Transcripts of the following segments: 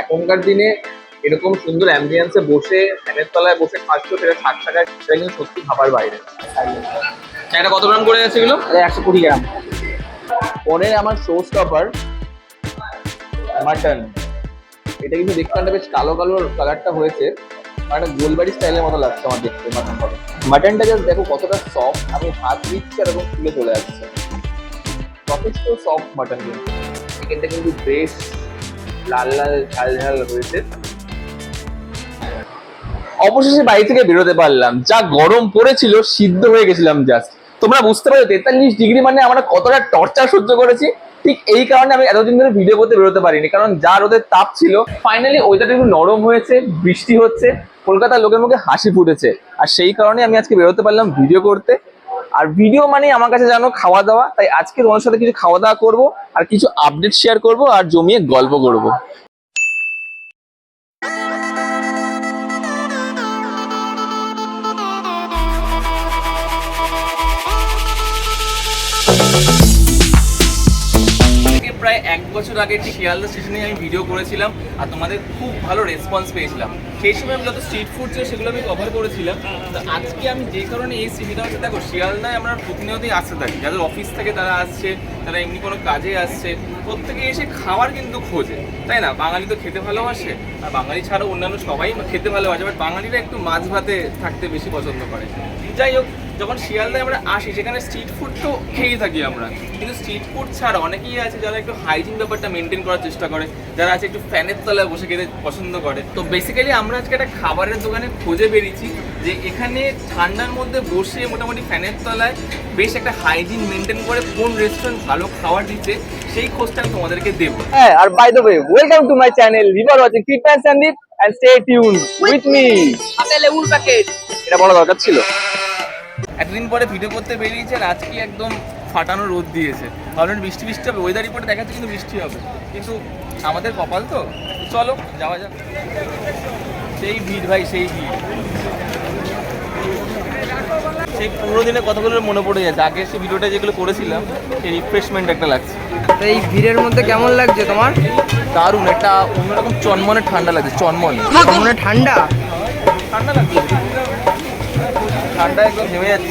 এখনকার দিনে এরকম সুন্দর অ্যাম্বিয়েন্সে বসে ফ্যানের তলায় বসে খাচ্ছ সেটা ষাট টাকায় সেটা কিন্তু সত্যি খাবার বাইরে। এটা কত গ্রাম করে আছে এগুলো? একশো কুড়ি গ্রাম। পরে আমার শো স্টপার মাটন এটা কিন্তু দেখতে বেশ কালো কালো কালারটা হয়েছে একটা গোলবাড়ি স্টাইলের মতো লাগছে আমার দেখতে মাটন মাটনটা জাস্ট দেখো কতটা সফট আমি হাত দিচ্ছি আর এরকম ফুলে চলে যাচ্ছে যথেষ্ট সফট মাটন কিন্তু। চিকেনটা কিন্তু বেশ লাল লাল, ঝাল ঝাল হয়েছে। অবশেষে বাড়ি থেকে বেরোতে পারলাম। যা গরম পড়েছিল, সিদ্ধ হয়ে গেছিলাম জাস্ট তোমরা বুঝতে পারো তেতাল্লিশ ডিগ্রি মানে আমরা কতটা টর্চার সহ্য করেছি। ঠিক এই কারণে আমি এতদিন ধরে ভিডিও করতে বেরোতে পারিনি, কারণ যা রোদের তাপ ছিল ফাইনালি ওয়েদারটা একটু নরম হয়েছে, বৃষ্টি হচ্ছে, কলকাতার লোকের মুখে হাসি ফুটেছে। আর সেই কারণে আমি আজকে বেরোতে পারলাম ভিডিও করতে। আর ভিডিও মানে আমার কাছে জানো খাওয়া দাওয়া তাই আজকে তোমার সাথে কিছু খাওয়া দাওয়া করব আর কিছু আপডেট শেয়ার করব আর জমিয়ে গল্প করব। প্রায় এক বছর আগে শিয়ালদা স্টেশনে আমি ভিডিও করেছিলাম আর তোমাদের খুব ভালো রেসপন্স পেয়েছিলাম। সেই সময় আমি যত স্ট্রিট ফুড ছিল সেগুলো আমি কভার করেছিলাম, তো আজকে আমি যে কারণে এই সেটা হচ্ছে, দেখো, শিয়ালদায় আমরা প্রতিনিয়তই আসতে থাকি। যাদের অফিস থেকে তারা আসছে, তারা এমনি কোনো কাজে আসছে, প্রত্যেকে এসে খাওয়ার কিন্তু খোঁজে, তাই না? বাঙালি তো খেতে ভালোবাসে, আর বাঙালি ছাড়াও অন্যান্য সবাই খেতে ভালোবাসে বাট বাঙালিরা একটু মাছ ভাতে থাকতে বেশি পছন্দ করে। যাই হোক যখন শিয়ালদায় আমরা আসি সেখানে স্ট্রিট ফুড তো খেয়েই থাকি আমরা। কিন্তু স্ট্রিট ফুড ছাড়া অনেকেই আছে যারা একটু হাইজিন ব্যাপারটা মেনটেন করার চেষ্টা করে যারা আছে একটু ফ্যানের তলায় বসে খেতে পছন্দ করে। তো বেসিক্যালি আমরা আজকে একটা খাবারের দোকানে খুঁজে বেরিয়েছি যে এখানে ঠান্ডার মধ্যে বসে মোটামুটি ফ্যানের তলায় বেশ একটা হাইজিন মেনটেন করে কোন রেস্টুরেন্ট ভালো খাবার দিচ্ছে সেই খোঁজটা আমি তোমাদেরকে দেবো। হ্যাঁ আর by the way welcome to my channel ভিভার watching fitness Sandeep and stay tune with me হাতে লেবুর প্যাকেট এটা বলা দরকার ছিল। এতদিন পরে ভিডিও করতে বেরিয়েছে আর আজকে একদম ফাটানো রোদ দিয়েছে। ভাবলেন বৃষ্টি বৃষ্টি হবে ওয়েদার রিপোর্টে দেখাচ্ছে কিন্তু বৃষ্টি হবে। কিন্তু আমাদের কপাল তো চলো যাওয়া যাক। সেই ভিড় ভাই সেই ভিড়। সেই পুরো দিনে কথাগুলো মনে পড়ে যাচ্ছে আগে সেই ভিডিওটা যেগুলো করেছিলাম সেই রিফ্রেশমেন্ট একটা লাগছে। তো এই ভিড়ের মধ্যে কেমন লাগছে তোমার? দারুণ একটা অন্যরকম চনমনে ঠান্ডা লাগছে চনমনে। মনে ঠান্ডা? ঠান্ডা লাগছে। ঠান্ডা একদম নেমে যাচ্ছে।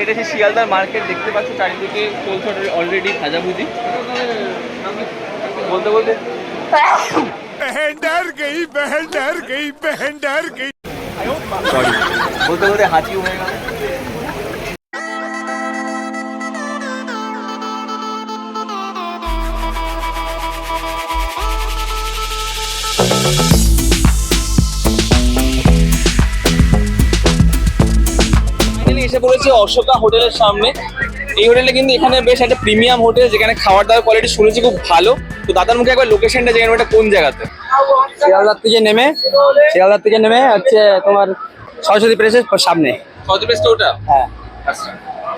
এটা হচ্ছে শিয়ালদার মার্কেট দেখতে পাচ্ছ চারিদিকে চলছে অলরেডি ভাজাভুজি। বলতে বলতে বলতে বলতে হাঁচিও হয়ে গেল। এসে পড়েছি অশোকা হোটেলের সামনে। এই হোটেলটা কিন্তু এখানে বেশ একটা প্রিমিয়াম হোটেল যেখানে খাবার দাবার কোয়ালিটি শুনেছি খুব ভালো। তো দাদার মুখে একবার লোকেশনটা নেব এটা কোন জায়গাতে? শিয়ালদার থেকে নেমে শিয়ালদার থেকে নেমে হচ্ছে তোমার সরস্বতী প্রেসের সামনে। সৌদি প্রেসটা ওটা? হ্যাঁ।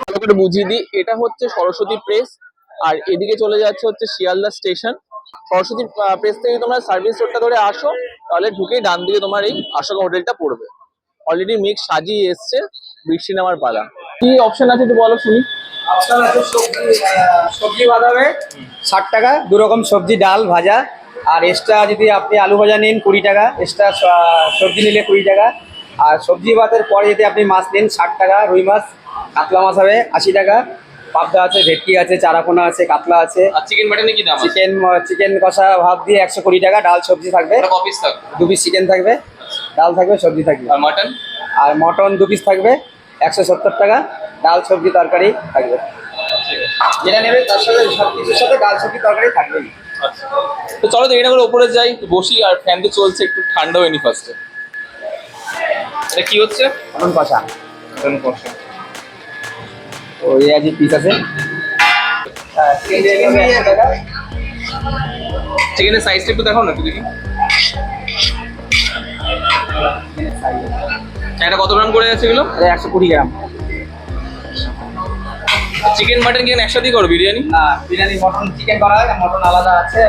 ভালো করে বুঝিয়ে দিই এটা হচ্ছে সরস্বতী প্রেস আর এদিকে চলে যাচ্ছে হচ্ছে শিয়ালদা স্টেশন। সরস্বতী প্রেস থেকে তোমরা সার্ভিস রোডটা ধরে আসো তাহলে ঢুকেই ডান দিকে তোমার এই আশোকা হোটেলটা পড়বে। অলরেডি মিক্স সাজিয়ে এসছে। বৃষ্টি নামার পালা কি অপশন আছে একটু বলো শুনি। আপনার আছে সবজি সবজি বাঁধাবে ষাট টাকা দু রকম সবজি ডাল ভাজা। আর এক্সট্রা যদি আপনি আলু ভাজা নিন কুড়ি টাকা এক্সট্রা সবজি নিলে কুড়ি টাকা। আর সবজি ভাতের পরে যদি আপনি মাছ নিন ষাট টাকা রুই মাছ কাতলা মাছ হবে আশি টাকা। পাবদা আছে ভেটকি আছে চারাপোনা আছে কাতলা আছে। আর চিকেন মাটনে কি দাম চিকেন চিকেন কষা ভাত দিয়ে একশো কুড়ি টাকা ডাল সবজি থাকবে। দু পিস চিকেন থাকবে ডাল থাকবে সবজি থাকবে। আর মাটন আর মটন দু পিস থাকবে। একশো সত্তর টাকা ডাল সবজি তরকারি থাকবে। যেটা নেবে তার সাথে সব কিছুর সাথে ডাল সবজি তরকারি থাকবেই। তো চলো তো এটা করে উপরে যাই বসি আর ফ্যান তো চলছে একটু ঠান্ডা হয়নি ফার্স্টে এটা কি হচ্ছে? মটন কষা। মটন কষা। তো এই আছে পিস আছে। হ্যাঁ, chicken দিয়ে নেবে 100 টাকা। চিকেনের সাইজটা একটু দেখাও না একটু দেখি। এটা কত গ্রাম করে আছে এগুলো? একশো কুড়ি গ্রাম। চিকেন মাটন কি একসাথেই করো বিরিয়ানি? বিরিয়ানি মটন চিকেন করা হয় মটন আলাদা আছে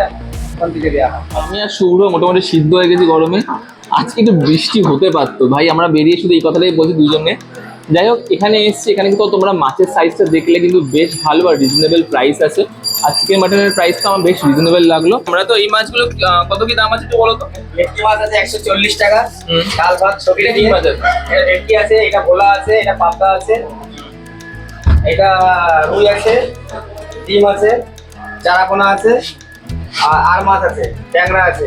আমি আর শুভ্র মোটামুটি সিদ্ধ হয়ে গেছি গরমে। আজকে একটু বৃষ্টি হতে পারতো। ভাই আমরা বেরিয়ে শুধু এই কথাটাই বলছি দুজনে। যাই হোক এখানে এসছি। এখানে কিন্তু তোমরা মাছের সাইজটা দেখলে কিন্তু বেশ ভালো আর রিজনেবল প্রাইস আছে। আর চিকেন মাটনের প্রাইসটা আমার বেশ রিজনেবল লাগল। আমরা তো এই মাছগুলো কত কি দাম আছে একটু বলো তো? ভেটকি মাছ আছে একশো চল্লিশ টাকা। ডাল ভাত সবজি এটা কি মাছ আছে? এটা ভেটকি আছে এটা ভোলা আছে এটা পাতা আছে এটা রুই আছে ডিম আছে চারাপোনা আছে আর আর মাছ আছে ট্যাংরা আছে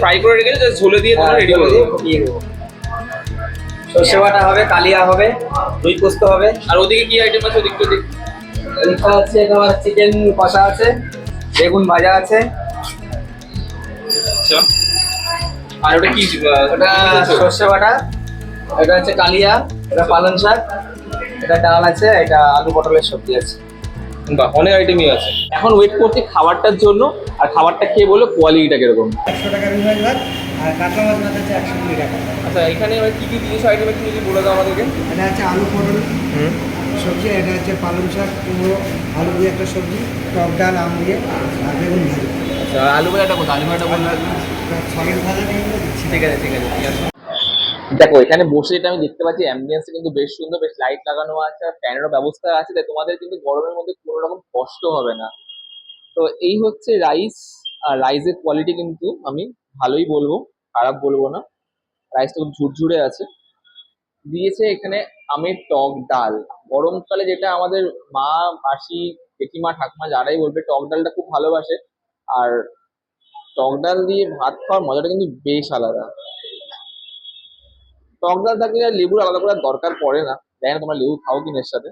ফ্রাই করে রেখেছে just ঝোলে দিয়ে তোমরা হ্যাঁ, রেডি করে দিয়ে দেবো। সর্ষে বাটা হবে কালিয়া হবে দই পোস্ত হবে। আর ওদিকে কি আইটেম আছে ওদিকটা দেখ এটা আছে তোমার চিকেন কষা আছে বেগুন ভাজা আছে। আচ্ছা। আর ওটা কি ওটা সর্ষে বাটা এটা হচ্ছে কালিয়া এটা পালং শাক এটা ডাল আছে এটা আলু পটলের সবজি আছে। বাহ অনেক আইটেমই আছে। এখন ওয়েট করছি খাবারটার জন্য আর খাবারটা খেয়ে বলো কোয়ালিটিটা কীরকম? একশো টাকা ভাত আর কাতলা মাছ মাছ আছে একশো কুড়ি টাকা। আচ্ছা এখানে কি কি দিয়েছ আইটেম একটু যদি বলে দাও আমাদেরকে? এটা আছে আলু পটল সবজি এটা হচ্ছে পালং শাক কুমড়ো আলু দিয়ে একটা সবজি টক ডাল আম দিয়ে আর বেগুন ভাজি। আচ্ছা আলু ভাজাটা কোথায়? আলু ভাজাটা বললে ভাজা ঠিক আছে ঠিক আছে ঠিক আছে। দেখো এখানে বসে এটা আমি দেখতে পাচ্ছি অ্যাম্বিয়েন্স কিন্তু বেশ সুন্দর বেশ লাইট লাগানো আছে আর ফ্যানেরও ব্যবস্থা আছে তাই তোমাদের কিন্তু গরমের মধ্যে কোনো রকম কষ্ট হবে না। তো এই হচ্ছে রাইস আর রাইসের কোয়ালিটি কিন্তু আমি ভালোই বলব খারাপ বলব না। রাইসটা খুব ঝুরঝুরে আছে। দিয়েছে এখানে আমের টক ডাল। গরমকালে যেটা আমাদের মা, মাসি, জেঠিমা, ঠাকুমা যারাই বলবে, টক ডালটা খুব ভালোবাসে। আর টক ডাল দিয়ে ভাত খাওয়ার মজাটা কিন্তু বেশ আলাদা। টক ডাল থাকলে লেবুর আলাদা করে আর দরকার পড়ে না। জানি না তোমরা লেবু খাও কিনা এর সাথে।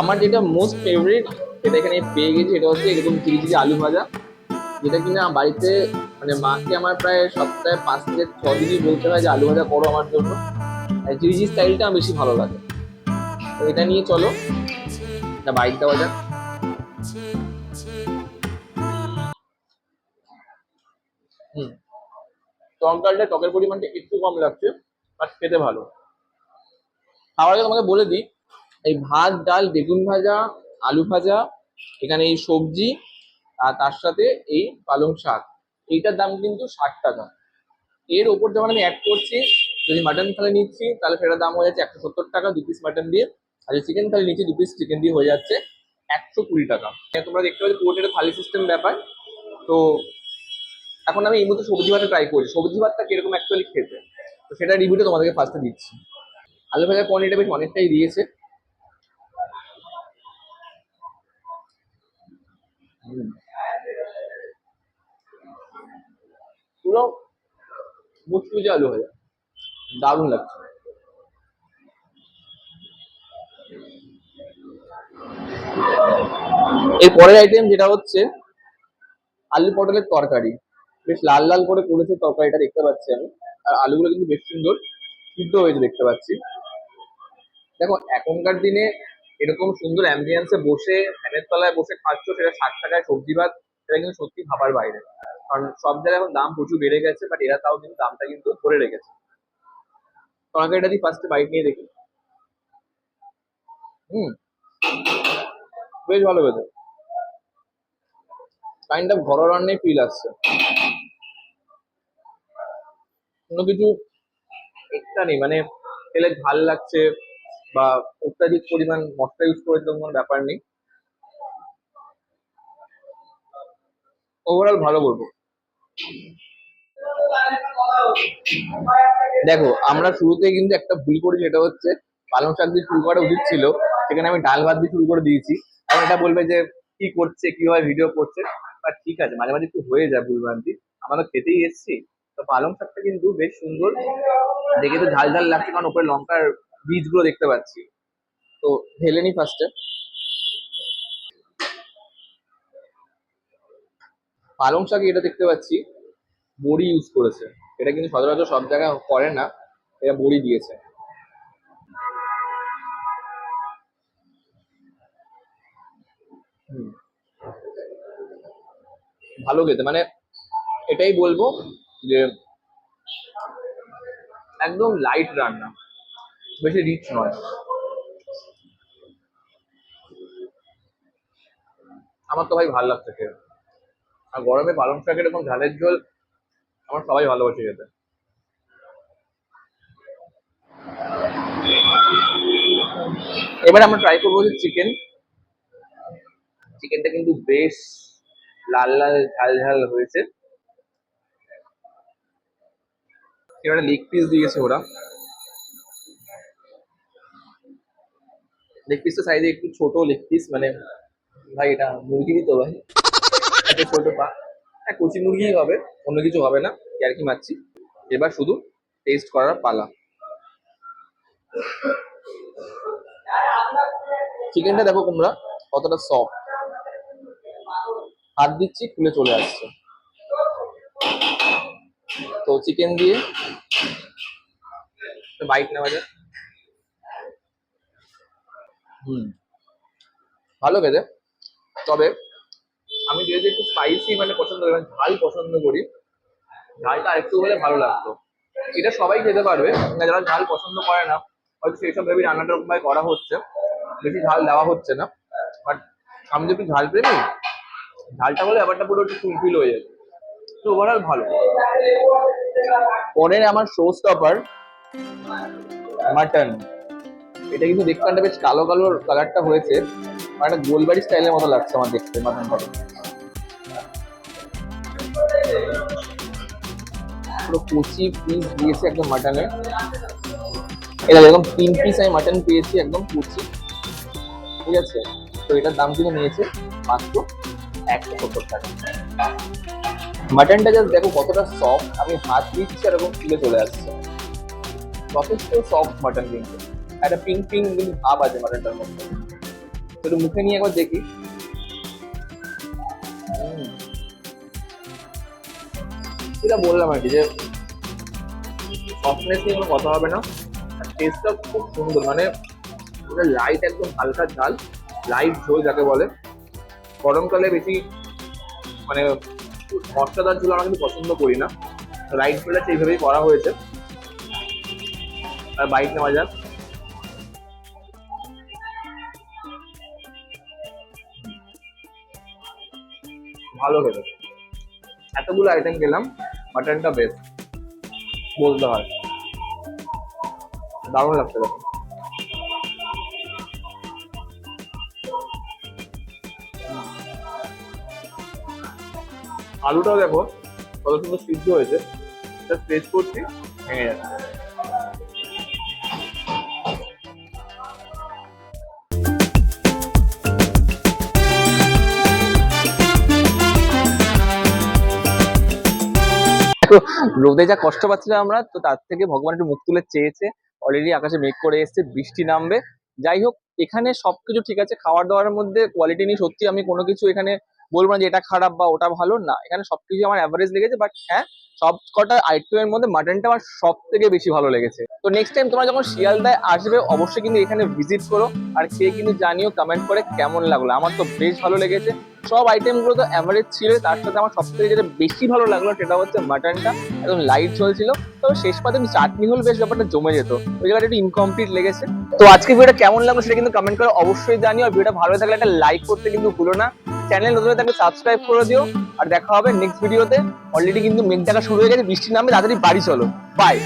আমার যেটা মোস্ট ফেভারিট সেটা এখানে পেয়ে গেছি এটা হচ্ছে এরকম চিলি চিলি আলু ভাজা। যেটা কিনা বাড়িতে মানে মাকে আমার প্রায় সপ্তাহে পাঁচ থেকে ছ দিনই বলতে হয় যে আলু ভাজা করো আমার জন্য। চিলি স্টাইলটা বেশি ভালো লাগে। তো এটা নিয়ে চলো, এটা বাড়িতে দেওয়া যাক। হুম। টক ডালটা টকের পরিমাণটা একটু কম লাগছে বাট খেতে ভালো। খাওয়ার আগে তোমাকে বলে দিই, এই ভাত, ডাল, বেগুন ভাজা, আলু ভাজা, এখানে এই সবজি, আর তার সাথে এই পালং শাক। এইটার দাম কিন্তু ষাট টাকা। এর ওপর যখন আমি অ্যাড করছি যদি মাটন থালি নিচ্ছি তাহলে সেটার দাম হয়ে যাচ্ছে একশো সত্তর টাকা দু পিস মাটন দিয়ে। আর যদি চিকেন থালি নিচ্ছি দু পিস চিকেন দিয়ে হয়ে যাচ্ছে একশো কুড়ি টাকা। হ্যাঁ, তোমরা দেখতে পাচ্ছ পুরোটা একটা থালি সিস্টেম ব্যাপার। তো এখন আমি এই মুহূর্তে সবজি ভাতটা ট্রাই করছি। সবজি ভাতটা কীরকম অ্যাকচুয়ালি খেতে? তো সেটা রিভিউটা তোমাদেরকে ফার্স্টে দিচ্ছি। আলু ভাজার কোয়ান্টিটা বেশ অনেকটাই দিয়েছে। পুরো মুচমুচে আলু ভাজা। দারুণ লাগছে। এর পরের আইটেম যেটা হচ্ছে, আলু পটলের তরকারি। বেশ লাল লাল করে করেছে তরকারিটা, দেখতে পাচ্ছি আমি। আর আলুগুলো কিন্তু বেশ সুন্দর, সিদ্ধ হয়েছে দেখতে পাচ্ছি। দেখো, এখনকার দিনে এরকম সুন্দর অ্যাম্বিয়েন্সে বসে, ফ্যানের তলায় বসে খাচ্ছ, সেটা ষাট টাকায় সবজি ভাত, সেটা কিন্তু সত্যি খাবার বাইরে। কারণ সব জায়গায় এখন দাম প্রচুর বেড়ে গেছে বাট এরা তাও কিন্তু দামটা কিন্তু ধরে রেখেছে। তরকারিটা দিয়ে ফার্স্টে বাইক নিয়ে দেখি। হুম। বেশ ভালো বেঁধে কাইন্ড অফ ঘরোয়া রান্নাই ফিল আসছে। কোনো কিছু এক্সট্রা নেই মানে তেলে ঝাল লাগছে বা অত্যাধিক পরিমাণ মশলা ইউজ এরকম কোনো ব্যাপার নেই। ওভারঅল ভালো বলব। দেখো, আমরা শুরুতে কিন্তু একটা ভুল করি যেটা হচ্ছে পালং শাক দিয়ে শুরু করা উচিত ছিল, সেখানে আমি ডাল ভাত দিয়ে শুরু করে দিয়েছি। এখন এটা বলবে যে কি করছে, কীভাবে ভিডিও করছে বা ঠিক আছে, মাঝে মাঝে একটু হয়ে যায় ভুলভ্রান্তি। আমরা খেতেই এসেছি। তো পালং শাকটা কিন্তু বেশ সুন্দর। দেখে তো ঝাল ঝাল লাগছে, কারণ ওপরে লঙ্কার বীজগুলো দেখতে পাচ্ছি। তো ঢেলে নি ফার্স্টে পালং শাকে এটা দেখতে পাচ্ছি, বড়ি ইউজ করেছে। এটা কিন্তু সচরাচর সব জায়গায় করে না এটা বড়ি দিয়েছে। ভালো খেতে মানে এটাই বলব যে একদম লাইট রান্না, বেশি রিচ নয়। আমার তো ভাই ভালো লাগছে খেয়ে আর গরমে পালং শাকের এরকম ঝালের ঝোল আমার সবাই ভালোবাসে খেতে এবার আমরা ট্রাই করব যে চিকেন চিকেনটা কিন্তু বেশ লাল লাল, ঝাল ঝাল হয়েছে। এবারে লেগ পিস দিয়েছে ওরা। লেগ পিসটা সাইজে একটু ছোট লেগ পিস মানে ভাই এটা মুরগিরই তো ভাই ছোট পা। হ্যাঁ কচি মুরগিই হবে, অন্য কিছু হবে না আর কি মারছি। এবার শুধু টেস্ট করার পালা। চিকেনটা দেখো তোমরা, কতটা সফট হাত দিচ্ছি, খুলে চলে আসছে। তো চিকেন দিয়ে বাইট নেওয়া যায়। হুম। ভালো খেতে। তবে আমি যেহেতু একটু স্পাইসি মানে পছন্দ করি মানে ঝাল পছন্দ করি, ঝালটা আরেকটু হলে ভালো লাগতো। এটা সবাই খেতে পারবে যারা ঝাল পছন্দ করে না, হয়তো সেই সব ভেবে রান্নাটা ওরকমভাবে করা হচ্ছে, বেশি ঝাল দেওয়া হচ্ছে না। বাট আমি তো ঝাল প্রেমী, ঝালটা হলে ব্যাপারটা পুরো একটু ফুলফিল হয়ে যাবে তো ওভারঅল ভালো। পরের আমার শো স্টপার মাটন এটা কিন্তু দেখতে বেশ কালো কালো কালারটা হয়েছে আর একটা গোলবাড়ি স্টাইলের মতো লাগছে আমার দেখতে মাটনটা পুরো কচি পিস একদম মাটনে এটা তিন পিস আমি মাটন পেয়েছি একদম ঠিক আছে? তো এটার দাম কিন্তু নিয়েছে মাত্র একশো সত্তর টাকা। মাটনটা জাস্ট দেখো কতটা সফট আমি হাত দিচ্ছি এরকম ফুলে চলে আসছে। যথেষ্ট সফট মাটন কিন্তু। একটা পিঙ্ক পিঙ্ক কিন্তু ভাব আছে মাটনটার মধ্যে। তো মুখে নিয়ে একবার দেখি। যেটা বললাম আর কি, যে সফটনেস নিয়ে কোনো কথা হবে না। টেস্টটা খুব সুন্দর মানে লাইট একদম হালকা ঝাল লাইট ঝোল যাকে বলে। গরমকালে বেশি মানে মশলাদার ঝোল আমরা কিন্তু পছন্দ করি না। লাইট ঝোলটা সেইভাবেই করা হয়েছে। আর বাইক নেওয়া যাক। ভালো খেতে। এতগুলো আইটেম গেলাম মাটনটা বেস্ট বলতে হয়। দারুণ লাগছে আলুটাও দেখো কত সুন্দর সিদ্ধ হয়েছে। এটা স্ট্রেচ করছি ভেঙে যাচ্ছে। রোদে যা কষ্ট পাচ্ছিলাম আমরা, তো তার থেকে ভগবান একটু মুখ তুলে চেয়েছে। অলরেডি আকাশে মেঘ করে এসেছে, বৃষ্টি নামবে। যাই হোক, এখানে সবকিছু ঠিক আছে। খাবার দাবারের মধ্যে কোয়ালিটি নিয়ে সত্যি আমি কোনো কিছু এখানে বলব না যে এটা খারাপ বা ওটা ভালো না। এখানে সবকিছু আমার অ্যাভারেজ লেগেছে বাট হ্যাঁ সব কটা আইটেমের মধ্যে মাটনটা আমার সব থেকে বেশি ভালো লেগেছে। তো নেক্সট টাইম তোমরা যখন শিয়ালদায় আসবে, অবশ্যই কিন্তু এখানে ভিজিট করো। আর খেয়ে কিন্তু জানিও কমেন্ট করে কেমন লাগল। আমার তো বেশ ভালো লেগেছে। সব আইটেমগুলো তো অ্যাভারেজ ছিল। তার সাথে আমার সব থেকে যেটা বেশি ভালো লাগল সেটা হচ্ছে মাটনটা একদম লাইট চলছিল তবে শেষ পাতে চাটনি হল বেশ ব্যাপারটা জমে যেত। ওই জায়গাটা একটু ইনকমপ্লিট লেগেছে। তো আজকে ভিডিওটা কেমন লাগল সেটা কিন্তু কমেন্ট করে অবশ্যই জানিও। আর ভিডিওটা ভালো থাকলে একটা লাইক করতে কিন্তু ভুলো না। চ্যানেল নতুন থাকলে সাবস্ক্রাইব করে দিও। আর দেখা হবে নেক্সট ভিডিওতে অলরেডি কিন্তু মেঘ দেখা শুরু হয়ে গেছে। বৃষ্টি নামবে তাড়াতাড়ি বাড়ি চলো। বাই